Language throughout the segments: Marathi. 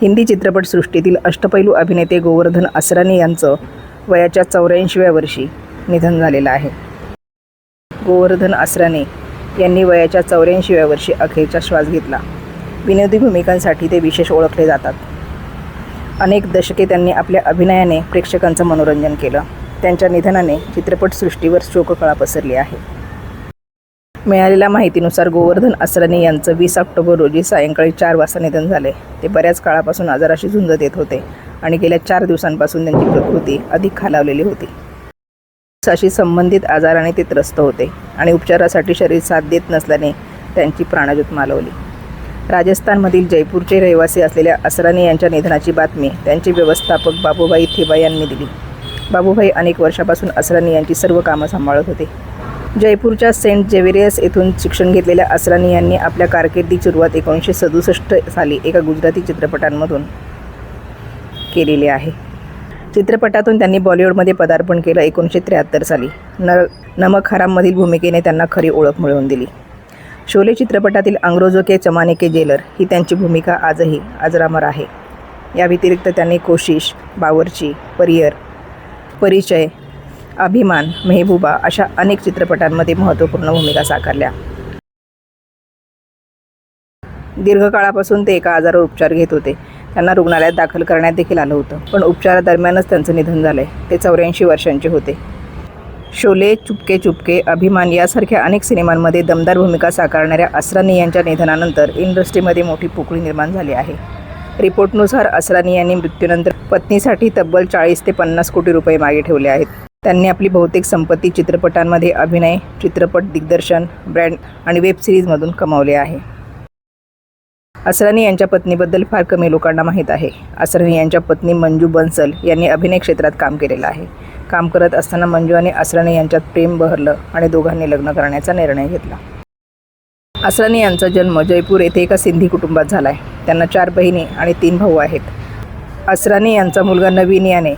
हिंदी चित्रपटसृष्टीतील अष्टपैलू अभिनेते गोवर्धन असरानी यांचं वयाच्या चौऱ्याऐंशीव्या वर्षी निधन झालेलं आहे. गोवर्धन असराने यांनी वयाच्या चौऱ्याऐंशीव्या वर्षी अखेरचा श्वास घेतला. विनोदी भूमिकांसाठी ते विशेष ओळखले जातात. अनेक दशके त्यांनी आपल्या अभिनयाने प्रेक्षकांचं मनोरंजन केलं. त्यांच्या निधनाने चित्रपटसृष्टीवर शोककळा पसरली आहे. मिळालेल्या माहितीनुसार गोवर्धन असरानी यांचं वीस ऑक्टोबर रोजी सायंकाळी चार वाजता निधन झाले. ते बऱ्याच काळापासून आजाराशी झुंज देत होते आणि गेल्या चार दिवसांपासून त्यांची प्रकृती अधिक खालावलेली होती. साशी संबंधित आजाराने ते त्रस्त होते आणि उपचारासाठी शरीर साथ देत नसल्याने त्यांची प्राणज्योत मालवली. राजस्थानमधील जयपूरचे रहिवासी असलेल्या असराने यांच्या निधनाची बातमी त्यांचे व्यवस्थापक बाबूभाई थेबा यांनी दिली. बाबूभाई अनेक वर्षापासून असरानी यांची सर्व कामं सांभाळत होते. जयपूरच्या सेंट जेवेरियस येथून शिक्षण घेतलेल्या असरानी यांनी आपल्या कारकिर्दीची सुरुवात एकोणीसशे सदुसष्ट साली एका गुजराती चित्रपटांमधून केलेली आहे. चित्रपटातून त्यांनी बॉलिवूडमध्ये पदार्पण केलं एकोणीसशे त्र्याहत्तर साली. न नमक हराममधील भूमिकेने त्यांना खरी ओळख मिळवून दिली. शोले चित्रपटातील अंग्रोजो के चमाने के जेलर ही त्यांची भूमिका आजही अजरामर आहे. या व्यतिरिक्त त्यांनी कोशिश बावरची परियर परिचय अभिमान मेहबूबा अशा अनेक चित्रपटांमध्ये महत्त्वपूर्ण भूमिका साकारल्या. दीर्घकाळापासून ते एका आजारावर उपचार घेत होते. त्यांना रुग्णालयात दाखल करण्यात देखील आलं होतं पण उपचारादरम्यानच त्यांचं निधन झालंय. ते चौऱ्याऐंशी वर्षांचे होते. शोले चुपके चुपके अभिमान यासारख्या अनेक सिनेमांमध्ये दमदार भूमिका साकारणाऱ्या असरानी यांच्या निधनानंतर इंडस्ट्रीमध्ये मोठी पोकळी निर्माण झाली आहे. रिपोर्टनुसार असरानी यांनी मृत्यूनंतर पत्नीसाठी तब्बल चाळीस ते पन्नास कोटी रुपये मागे ठेवले आहेत. त्यांनी आपली बहुतेक संपत्ती चित्रपटांमध्ये अभिनय चित्रपट दिग्दर्शन ब्रँड आणि वेब सिरीजमधून कमावले आहे. असरानी यांच्या पत्नीबद्दल फार कमी लोकांना माहीत आहे. असरानी यांच्या पत्नी मंजू बन्सल यांनी अभिनय क्षेत्रात काम केलेलं आहे. काम करत असताना मंजू आणि असरानी यांच्यात प्रेम बहरलं आणि दोघांनी लग्न करण्याचा निर्णय घेतला. असरानी यांचा जन्म जयपूर येथे एका सिंधी कुटुंबात झाला आहे त्यांना चार बहिणी आणि तीन भाऊ आहेत. असरानी यांचा मुलगा नवीन याने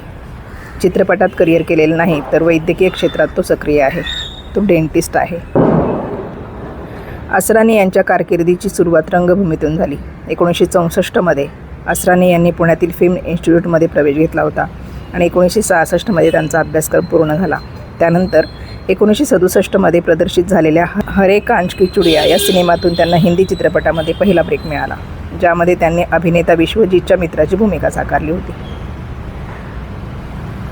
चित्रपटात करिअर केलेलं नाही तर वैद्यकीय क्षेत्रात तो सक्रिय आहे. तो डेंटिस्ट आहे. असरानी यांच्या कारकिर्दीची सुरुवात रंगभूमीतून झाली. एकोणीसशे चौसष्टमध्ये असरानी यांनी पुण्यातील फिल्म इन्स्टिट्यूटमध्ये प्रवेश घेतला होता आणि एकोणीसशे सहासष्टमध्ये त्यांचा अभ्यासक्रम पूर्ण झाला. त्यानंतर एकोणीसशे सदुसष्टमध्ये प्रदर्शित झालेल्या ह- हरे कांच की चुडिया या सिनेमातून त्यांना हिंदी चित्रपटामध्ये पहिला ब्रेक मिळाला ज्यामध्ये त्यांनी अभिनेता विश्वजीतच्या मित्राची भूमिका साकारली होती.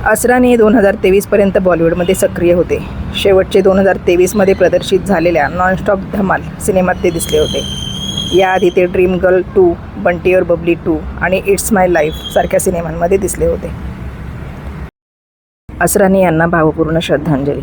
असराने दोन हजार तेवीसपर्यंत बॉलिवूडमध्ये सक्रिय होते. शेवटचे दोन हजार तेवीसमध्ये प्रदर्शित झालेल्या नॉनस्टॉप धमाल सिनेमात ते दिसले होते. याआधी ते ड्रीम गर्ल टू बंटीअर बबली टू आणि इट्स माय लाईफ सारख्या सिनेमांमध्ये दिसले होते. असरानी यांना भावपूर्ण श्रद्धांजली.